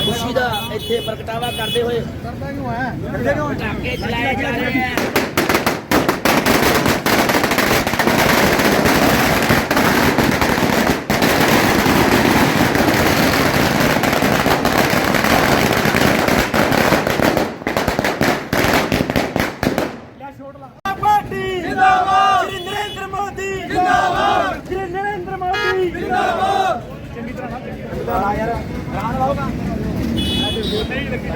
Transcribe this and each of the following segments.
ਖੁਸ਼ੀ ਦਾ ਇੱਥੇ ਪ੍ਰਗਟਾਵਾ ਕਰਦੇ ਹੋਏ ਪਟਾਕੇ ਚਲਾਏ ਜਾ ਰਹੇ ਆ। ਪਾਰਟੀ ਜਿੰਦਾਬਾਦ ਸ਼੍ਰੀ ਨਰਿੰਦਰ ਮੋਦੀ ਜਿੰਦਾਬਾਦ ਸ਼੍ਰੀ ਨਰਿੰਦਰ ਮੋਦੀ ਜਿੰਦਾਬਾਦ ਚੰਗੀ ਤਰ੍ਹਾਂ ਜਿੰਦਾਬਾਦ ਯਾਰ ਰਾਣ ਲਾਓਗਾ ਨਹੀਂ ਲੱਗੀ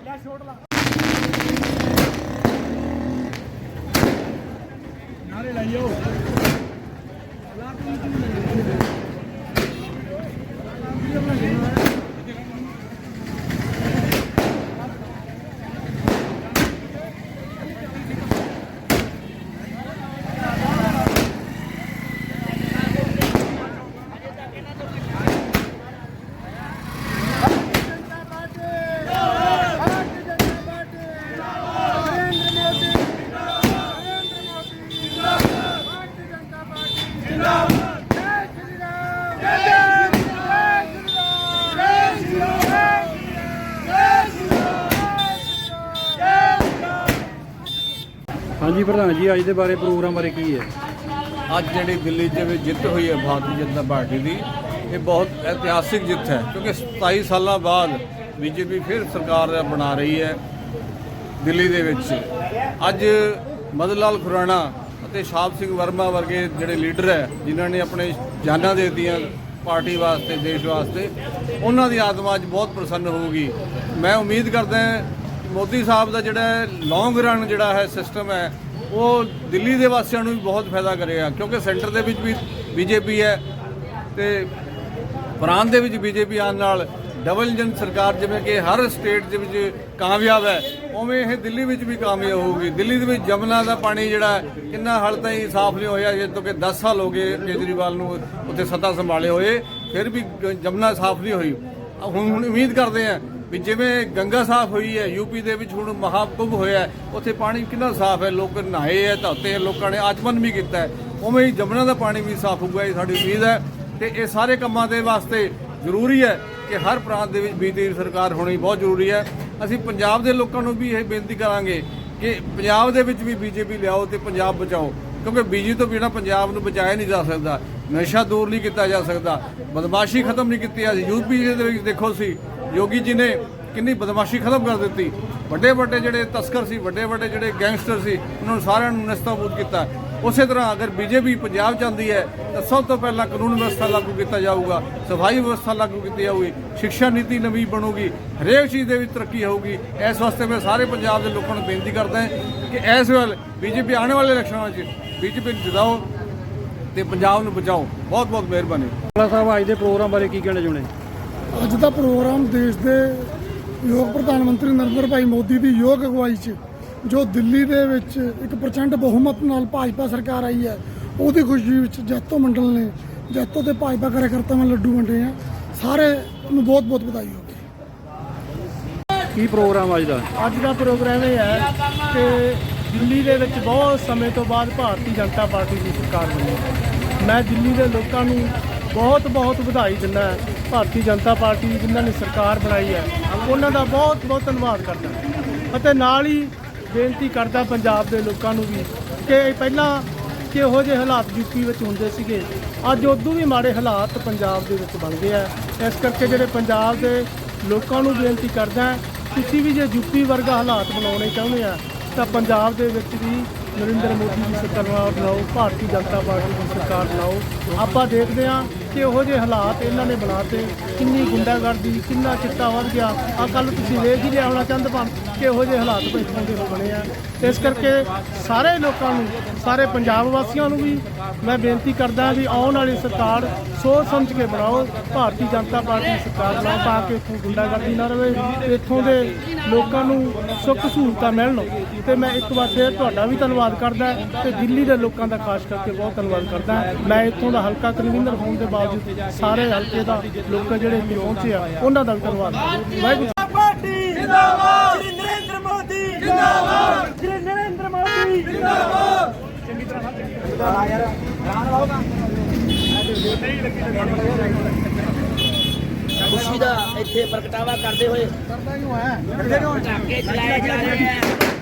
ਲੈ ਛੋੜ ਲਾ ਨਾਰੇ ਲਾਈਓ ਹਾਂਜੀ ਪ੍ਰਧਾਨ ਜੀ, ਅੱਜ ਦੇ ਬਾਰੇ ਪ੍ਰੋਗਰਾਮ ਬਾਰੇ ਕੀ ਹੈ? ਅੱਜ ਜਿਹੜੀ ਦਿੱਲੀ 'ਚ ਵੀ ਜਿੱਤ ਹੋਈ ਹੈ ਭਾਰਤੀ ਜਨਤਾ ਪਾਰਟੀ ਦੀ, ਇਹ ਬਹੁਤ ਇਤਿਹਾਸਿਕ ਜਿੱਤ ਹੈ, ਕਿਉਂਕਿ 27 ਸਾਲਾਂ ਬਾਅਦ ਬੀਜੇਪੀ ਫਿਰ ਸਰਕਾਰ ਬਣਾ ਰਹੀ ਹੈ ਦਿੱਲੀ ਦੇ ਵਿੱਚ। ਅੱਜ ਮਦਨ ਲਾਲ ਖੁਰਾਣਾ ਅਤੇ ਸ਼ਾਬ ਸਿੰਘ ਵਰਮਾ ਵਰਗੇ ਜਿਹੜੇ ਲੀਡਰ ਹੈ, ਜਿਨ੍ਹਾਂ ਨੇ ਆਪਣੇ ਜਾਨਾਂ ਦੇ ਦਿੱਤੀਆਂ ਪਾਰਟੀ ਵਾਸਤੇ, ਦੇਸ਼ ਵਾਸਤੇ, ਉਹਨਾਂ ਦੀ ਆਤਮਾ ਅੱਜ ਬਹੁਤ ਪ੍ਰਸੰਨ ਹੋਊਗੀ। ਮੈਂ ਉਮੀਦ ਕਰਦਾ ਹਾਂ ਮੋਦੀ ਸਾਹਿਬ ਦਾ ਜਿਹੜਾ ਲੌਂਗ ਰਨ ਜਿਹੜਾ ਹੈ ਸਿਸਟਮ ਹੈ, ਉਹ ਦਿੱਲੀ ਦੇ ਵਾਸੀਆਂ ਨੂੰ ਵੀ ਬਹੁਤ ਫਾਇਦਾ ਕਰੇਗਾ, ਕਿਉਂਕਿ ਸੈਂਟਰ ਦੇ ਵਿੱਚ ਵੀ ਬੀਜੇਪੀ ਹੈ ਤੇ ਪ੍ਰਾਂਤ ਦੇ ਵਿੱਚ ਬੀਜੇਪੀ ਆਉਣ ਨਾਲ ਡਬਲ ਇੰਜਨ ਸਰਕਾਰ ਜਿਵੇਂ ਕਿ ਹਰ ਸਟੇਟ ਦੇ ਵਿੱਚ ਕਾਮਯਾਬ ਹੈ, ਉਵੇਂ ਇਹ ਦਿੱਲੀ ਵਿੱਚ ਵੀ ਕਾਮਯਾਬ ਹੋਊਗੀ। ਦਿੱਲੀ ਦੇ ਵਿੱਚ ਜਮਨਾ ਦਾ ਪਾਣੀ ਜਿਹੜਾ ਕਿੰਨਾ ਹਾਲ ਤਾਈਂ ਸਾਫ਼ ਨਹੀਂ ਹੋਇਆ ਜਦੋਂ ਕਿ 10 ਸਾਲ ਹੋ ਗਏ ਕੇਜਰੀਵਾਲ ਨੂੰ ਉੱਥੇ ਸੱਤਾ ਸੰਭਾਲੇ ਹੋਏ, ਫਿਰ ਵੀ ਗ- ਜਮਨਾ ਸਾਫ਼ ਨਹੀਂ ਹੋਈ। ਹੁਣ ਹੁਣ ਉਮੀਦ ਕਰਦੇ ਹਾਂ ਵੀ ਜਿਵੇਂ ਗੰਗਾ ਸਾਫ਼ ਹੋਈ ਹੈ ਯੂਪੀ ਦੇ ਵਿੱਚ ਹੁਣ ਮਹਾਕੁੰਭ ਹੋਇਆ ਉੱਥੇ ਪਾਣੀ ਕਿੰਨਾ ਸਾਫ਼ ਹੈ, ਲੋਕ ਨਹਾਏ ਹੈ ਧੋਤੇ ਹੈ, ਲੋਕਾਂ ਨੇ ਆਚਮਨ ਵੀ ਕੀਤਾ ਹੈ। ਉਵੇਂ ਹੀ ਜਮਨਾ ਦਾ ਪਾਣੀ ਵੀ ਸਾਫ਼ ਹੋਊਗਾ, ਇਹ ਸਾਡੀ ਉਮੀਦ ਹੈ। ਤੇ ਇਹ ਸਾਰੇ ਕੰਮਾਂ ਦੇ ਵਾਸਤੇ ਜ਼ਰੂਰੀ ਹੈ ਕਿ ਹਰ ਪ੍ਰਾਂਤ ਦੇ ਵਿੱਚ ਬੀਜੇਪੀ ਸਰਕਾਰ ਹੋਣੀ ਬਹੁਤ ਜ਼ਰੂਰੀ ਹੈ। ਅਸੀਂ ਪੰਜਾਬ ਦੇ ਲੋਕਾਂ ਨੂੰ ਵੀ ਇਹ ਬੇਨਤੀ ਕਰਾਂਗੇ ਕਿ ਪੰਜਾਬ ਦੇ ਵਿੱਚ ਵੀ ਬੀਜੇਪੀ ਲਿਆਓ ਤੇ ਪੰਜਾਬ ਬਚਾਓ, ਕਿਉਂਕਿ ਬੀਜੇਪੀ ਤੋਂ ਬਿਨਾਂ ਪੰਜਾਬ ਨੂੰ ਬਚਾਇਆ ਨਹੀਂ ਜਾ ਸਕਦਾ। ਨਸ਼ਾ ਦੂਰ ਨਹੀਂ ਕੀਤਾ ਜਾ ਸਕਦਾ, ਬਦਮਾਸ਼ੀ ਖਤਮ ਨਹੀਂ ਕੀਤੀ ਜਾ ਯੂਪੀ ਦੇ ਵਿੱਚ ਦੇਖੋ ਸੀ ਯੋਗੀ ਜੀ ਨੇ ਕਿੰਨੀ ਬਦਮਾਸ਼ੀ ਖਤਮ ਕਰ ਦਿੱਤੀ। ਵੱਡੇ ਵੱਡੇ ਜਿਹੜੇ ਤਸਕਰ ਸੀ, ਵੱਡੇ ਵੱਡੇ ਜਿਹੜੇ ਗੈਂਗਸਟਰ ਸੀ, ਉਹਨਾਂ ਨੂੰ ਸਾਰਿਆਂ ਨੂੰ ਨਸਤਾਬੂਦ ਕੀਤਾ। ਉਸੇ ਤਰ੍ਹਾਂ ਅਗਰ ਬੀਜੇਪੀ ਪੰਜਾਬ ਜਾਂਦੀ ਹੈ, ਤਾਂ ਸਭ ਤੋਂ ਪਹਿਲਾਂ ਕਾਨੂੰਨ ਵਿਵਸਥਾ ਲਾਗੂ ਕੀਤਾ ਜਾਊਗਾ, ਸਫ਼ਾਈ ਵਿਵਸਥਾ ਲਾਗੂ ਕੀਤੀ ਜਾਊਗੀ, ਸਿੱਖਿਆ ਨੀਤੀ ਨਵੀਂ ਬਣੂਗੀ, ਹਰੇਕ ਚੀਜ਼ ਦੇ ਵਿੱਚ ਤਰੱਕੀ ਹੋਊਗੀ। ਇਸ ਵਾਸਤੇ ਮੈਂ ਸਾਰੇ ਪੰਜਾਬ ਦੇ ਲੋਕਾਂ ਨੂੰ ਬੇਨਤੀ ਕਰਦਾ ਕਿ ਇਸ ਵੇਲੇ ਬੀਜੇਪੀ ਆਉਣ ਵਾਲੇ ਇਲੈਕਸ਼ਨਾਂ ਵਿੱਚ ਬੀਜੇਪੀ ਨੂੰ ਜਿਤਾਓ ਤੇ ਪੰਜਾਬ ਨੂੰ ਬਚਾਓ। ਬਹੁਤ ਬਹੁਤ ਮਿਹਰਬਾਨੀ ਸਾਹਿਬ, ਅੱਜ ਦੇ ਪ੍ਰੋਗਰਾਮ ਬਾਰੇ ਕੀ ਕਹਿਣਾ ਚਾਹੁੰਦੇ? ਅੱਜ ਦਾ ਪ੍ਰੋਗਰਾਮ ਦੇਸ਼ ਦੇ ਯੋਗ ਪ੍ਰਧਾਨ ਮੰਤਰੀ ਨਰਿੰਦਰ ਭਾਈ ਮੋਦੀ ਦੀ ਯੋਗ ਅਗਵਾਈ 'ਚ ਜੋ ਦਿੱਲੀ ਦੇ ਵਿੱਚ 1% ਬਹੁਮਤ ਨਾਲ ਭਾਜਪਾ ਸਰਕਾਰ ਆਈ ਹੈ ਉਹਦੀ ਖੁਸ਼ੀ ਵਿੱਚ ਜੈਤੋ ਮੰਡਲ ਨੇ ਜੈਤੋ ਤੇ ਭਾਜਪਾ ਕਾਰਜਕਰਤਾਵਾਂ ਨੂੰ ਲੱਡੂ ਵੰਡੇ ਆ। ਸਾਰੇ ਨੂੰ ਬਹੁਤ ਬਹੁਤ ਵਧਾਈ ਹੋਵੇ ਕੀ ਪ੍ਰੋਗਰਾਮ ਅੱਜ ਦਾ? ਅੱਜ ਦਾ ਪ੍ਰੋਗਰਾਮ ਇਹ ਹੈ ਕਿ ਦਿੱਲੀ ਦੇ ਵਿੱਚ ਬਹੁਤ ਸਮੇਂ ਤੋਂ ਬਾਅਦ ਭਾਰਤੀ ਜਨਤਾ ਪਾਰਟੀ ਦੀ ਸਰਕਾਰ ਬਣੀ ਹੈ। ਮੈਂ ਦਿੱਲੀ ਦੇ ਲੋਕਾਂ ਨੂੰ ਬਹੁਤ ਬਹੁਤ ਵਧਾਈ ਦਿੰਦਾ ਭਾਰਤੀ ਜਨਤਾ ਪਾਰਟੀ ਦੀ ਜਿਨ੍ਹਾਂ ਨੇ ਸਰਕਾਰ ਬਣਾਈ ਹੈ, ਉਹਨਾਂ ਦਾ ਬਹੁਤ ਬਹੁਤ ਧੰਨਵਾਦ ਕਰਦਾ ਅਤੇ ਨਾਲ ਹੀ ਬੇਨਤੀ ਕਰਦਾ ਪੰਜਾਬ ਦੇ ਲੋਕਾਂ ਨੂੰ ਵੀ ਕਿ ਪਹਿਲਾਂ ਕਿਹੋ ਜਿਹੇ ਹਾਲਾਤ ਯੂਪੀ ਵਿੱਚ ਹੁੰਦੇ ਸੀਗੇ, ਅੱਜ ਉਦੋਂ ਵੀ ਮਾੜੇ ਹਾਲਾਤ ਪੰਜਾਬ ਦੇ ਵਿੱਚ ਬਣ ਗਏ ਆ। ਇਸ ਕਰਕੇ ਜਿਹੜੇ ਪੰਜਾਬ ਦੇ ਲੋਕਾਂ ਨੂੰ ਬੇਨਤੀ ਕਰਦਾ ਤੁਸੀਂ ਵੀ ਜੇ ਯੂਪੀ ਵਰਗਾ ਹਾਲਾਤ ਬਣਾਉਣੇ ਚਾਹੁੰਦੇ ਆ, ਤਾਂ ਪੰਜਾਬ ਦੇ ਵਿੱਚ ਵੀ ਨਰਿੰਦਰ ਮੋਦੀ ਦੀ ਸਰਕਾਰ ਬਣਾਓ, ਭਾਰਤੀ ਜਨਤਾ ਪਾਰਟੀ ਦੀ ਸਰਕਾਰ ਬਣਾਓ। ਆਪਾਂ ਦੇਖਦੇ ਕਿ ਕਿਹੋ ਜਿਹੇ ਹਾਲਾਤ ਇਹਨਾਂ ਨੇ ਬਣਾਤੇ, ਕਿੰਨੀ ਗੁੰਡਾਗਰਦੀ, ਕਿੰਨਾ ਚਿੱਟਾ ਵੱਧ ਗਿਆ। ਆ ਕੱਲ ਤੁਸੀਂ ਵੇਖ ਹੀ ਲਿਆ ਹੋਣਾ ਚੰਦ ਭਾਂ ਕਿਹੋ ਜਿਹੇ ਹਾਲਾਤ ਇੱਥੋਂ ਦੇ ਹੋ ਬਣੇ ਆ। ਇਸ ਕਰਕੇ ਸਾਰੇ ਲੋਕਾਂ ਨੂੰ, ਸਾਰੇ ਪੰਜਾਬ ਵਾਸੀਆਂ ਨੂੰ ਵੀ ਮੈਂ ਬੇਨਤੀ ਕਰਦਾ ਵੀ ਆਉਣ ਵਾਲੀ ਸਰਕਾਰ ਸੋਚ ਸਮਝ ਕੇ ਬਣਾਓ, ਭਾਰਤੀ ਜਨਤਾ ਪਾਰਟੀ ਸਰਕਾਰ ਬਣਾਓ ਤਾਂ ਕਿ ਇੱਥੋਂ ਗੁੰਡਾਗਰਦੀ ਨਾ ਰਹੇ ਇੱਥੋਂ ਦੇ ਲੋਕਾਂ ਨੂੰ ਸੁੱਖ ਸਹੂਲਤਾਂ ਮਿਲਣ। ਤੇ ਮੈਂ ਇੱਕ ਵਾਰ ਫੇਰ ਤੁਹਾਡਾ ਵੀ ਧੰਨਵਾਦ ਕਰਦਾ ਤੇ ਦਿੱਲੀ ਦੇ ਲੋਕਾਂ ਦਾ ਖਾਸ ਕਰਕੇ ਬਹੁਤ ਧੰਨਵਾਦ ਕਰਦਾ। ਮੈਂ ਇੱਥੋਂ ਦਾ ਹਲਕਾ ਕਨਵੀਨਰ ਹੋਣ ਦੇ ਬਾਵਜੂਦ ਸਾਰੇ ਹਲਕੇ ਦਾ ਲੋਕ ਜਿਹੜੇ ਇੱਥੇ ਪਹੁੰਚੇ ਆ ਉਹਨਾਂ ਦਾ ਵੀ ਧੰਨਵਾਦ। ਵਾਹਿਗੁਰੂ ਪਾਰਟੀ ਜਿੰਦਾਬਾਦ ਸ਼੍ਰੀ ਨਰਿੰਦਰ ਮੋਦੀ ਜਿੰਦਾਬਾਦ। ਸ਼੍ਰੀ ਨਰਿੰਦਰ ਮੋਦੀ ਜਿੰਦਾਬਾਦ। ਚੰਗੀ ਤਰ੍ਹਾਂ ਯਾਰ ਖੁਸ਼ੀ ਦਾ ਇੱਥੇ ਪ੍ਰਗਟਾਵਾ ਕਰਦੇ ਹੋਏ ਪਟਾਕੇ ਚਲਾਏ ਜਾ ਰਹੇ ਆ।